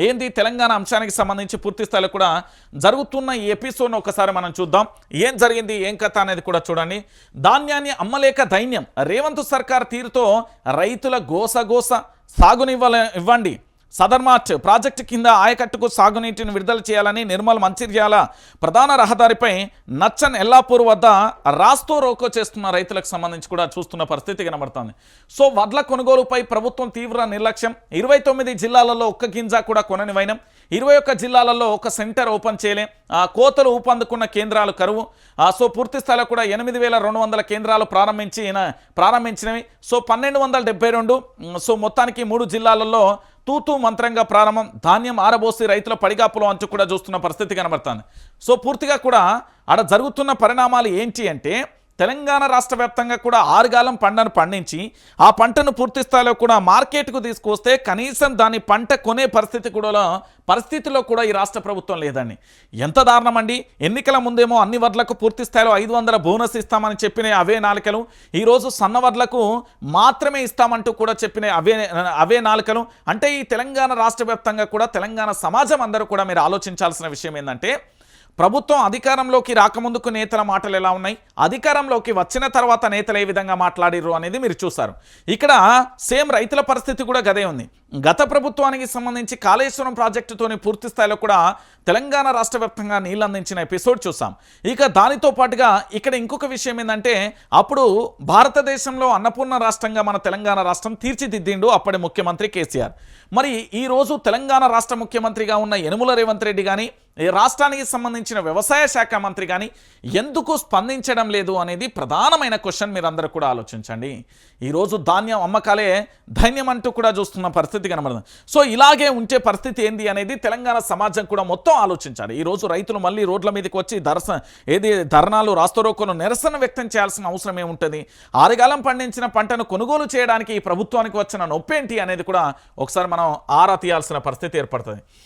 ఏంది? తెలంగాణ అంశానికి సంబంధించి పూర్తి స్థాయిలో కూడా జరుగుతున్న ఈ ఎపిసోడ్ను ఒకసారి మనం చూద్దాం. ఏం జరిగింది? ఏం కథ అనేది కూడా చూడండి. ధాన్యాన్ని అమ్మలేక దైన్యం. రేవంత్ సర్కార్ తీరుతో రైతుల గోసగోస సాగునివ్వాల ఇవ్వండి. సదర్ మార్చ్ ప్రాజెక్టు కింద ఆయకట్టుకు సాగునీటిని విడుదల చేయాలని నిర్మల్ మంచిర్యాల ప్రధాన రహదారిపై నచ్చన్ ఎల్లాపూర్ వద్ద రాస్తో రోకో చేస్తున్న రైతులకు సంబంధించి కూడా చూస్తున్న పరిస్థితి కనబడుతోంది. సో వడ్ల కొనుగోలుపై ప్రభుత్వం తీవ్ర నిర్లక్ష్యం. ఇరవై తొమ్మిది జిల్లాలలో ఒక్క గింజ కూడా కొనని వైనం. ఇరవై ఒక్క జిల్లాలలో ఒక సెంటర్ ఓపెన్ చేయలేం. ఆ కోతలు ఊపందుకున్న కేంద్రాలు కరువు. సో పూర్తి స్థాయిలో కూడా ఎనిమిది వేల రెండు వందల కేంద్రాలు ప్రారంభించి ప్రారంభించినవి. సో పన్నెండు వందల డెబ్బై రెండు సో మొత్తానికి మూడు జిల్లాలలో తూతూ మంత్రంగా ప్రారంభం ధాన్యం ఆరబోసి రైతుల పడిగాపులో అంచు కూడా చూస్తున్న పరిస్థితి కనబడుతుంది. సో పూర్తిగా కూడా ఆడ జరుగుతున్న పరిణామాలు ఏంటి అంటే తెలంగాణ రాష్ట్ర వ్యాప్తంగా కూడా ఆరుగాలం పంటను పండించి ఆ పంటను పూర్తి స్థాయిలో కూడా మార్కెట్కు తీసుకొస్తే కనీసం దాని పంట కొనే పరిస్థితి కూడా పరిస్థితిలో కూడా ఈ రాష్ట్ర ప్రభుత్వం లేదండి. ఎంత దారుణం అండి ఎన్నికల ముందేమో అన్ని వడ్లకు పూర్తి స్థాయిలో ఐదు వందల బోనస్ ఇస్తామని చెప్పిన అవే నాలుకలు. ఈరోజు సన్న వడ్లకు మాత్రమే ఇస్తామంటూ కూడా చెప్పిన అవే అవే నాలుకలు. అంటే ఈ తెలంగాణ రాష్ట్ర వ్యాప్తంగా కూడా తెలంగాణ సమాజం అందరూ కూడా మీరు ఆలోచించాల్సిన విషయం ఏంటంటే ప్రభుత్వం అధికారంలోకి రాకముందుకు నేతల మాటలు ఎలా ఉన్నాయి? అధికారంలోకి వచ్చిన తర్వాత నేతలు ఏ విధంగా మాట్లాడిర్రు అనేది మీరు చూస్తారు ఇక్కడ సేమ్ రైతుల పరిస్థితి కూడా గదే ఉంది. గత ప్రభుత్వానికి సంబంధించి కాళేశ్వరం ప్రాజెక్టుతోని పూర్తి స్థాయిలో కూడా తెలంగాణ రాష్ట్ర వ్యాప్తంగా నీళ్ళు అందించిన ఎపిసోడ్ చూసాం. ఇక దానితో పాటుగా ఇక్కడ ఇంకొక విషయం ఏంటంటే అప్పుడు భారతదేశంలో అన్నపూర్ణ రాష్ట్రంగా మన తెలంగాణ రాష్ట్రం తీర్చిదిద్దిండు అప్పటి ముఖ్యమంత్రి కేసీఆర్. మరి ఈరోజు తెలంగాణ రాష్ట్ర ముఖ్యమంత్రిగా ఉన్న యనుమల రేవంత్ రెడ్డి కానీ ఈ రాష్ట్రానికి సంబంధించిన వ్యవసాయ శాఖ మంత్రి కానీ ఎందుకు స్పందించడం లేదు అనేది ప్రధానమైన క్వశ్చన్ మీరందరూ కూడా ఆలోచించండి. ఈరోజు ధాన్యం అమ్మకాలే ధైన్యం అంటూ కూడా చూస్తున్న పరిస్థితి కనబడుతుంది సో ఇలాగే ఉంచే పరిస్థితి ఏంది అనేది తెలంగాణ సమాజం కూడా మొత్తం ఆలోచించాలి. ఈరోజు రైతులు మళ్ళీ రోడ్ల మీదకి వచ్చి దర్శ ఏది ధర్నాలు రాస్తరోకోలు నిరసన వ్యక్తం చేయాల్సిన అవసరం ఏముంటుంది? ఆరుగాలం పండించిన పంటను కొనుగోలు చేయడానికి ఈ ప్రభుత్వానికి వచ్చిన నొప్పేంటి అనేది కూడా ఒకసారి మనం ఆరా తీయాల్సిన పరిస్థితి ఏర్పడుతుంది.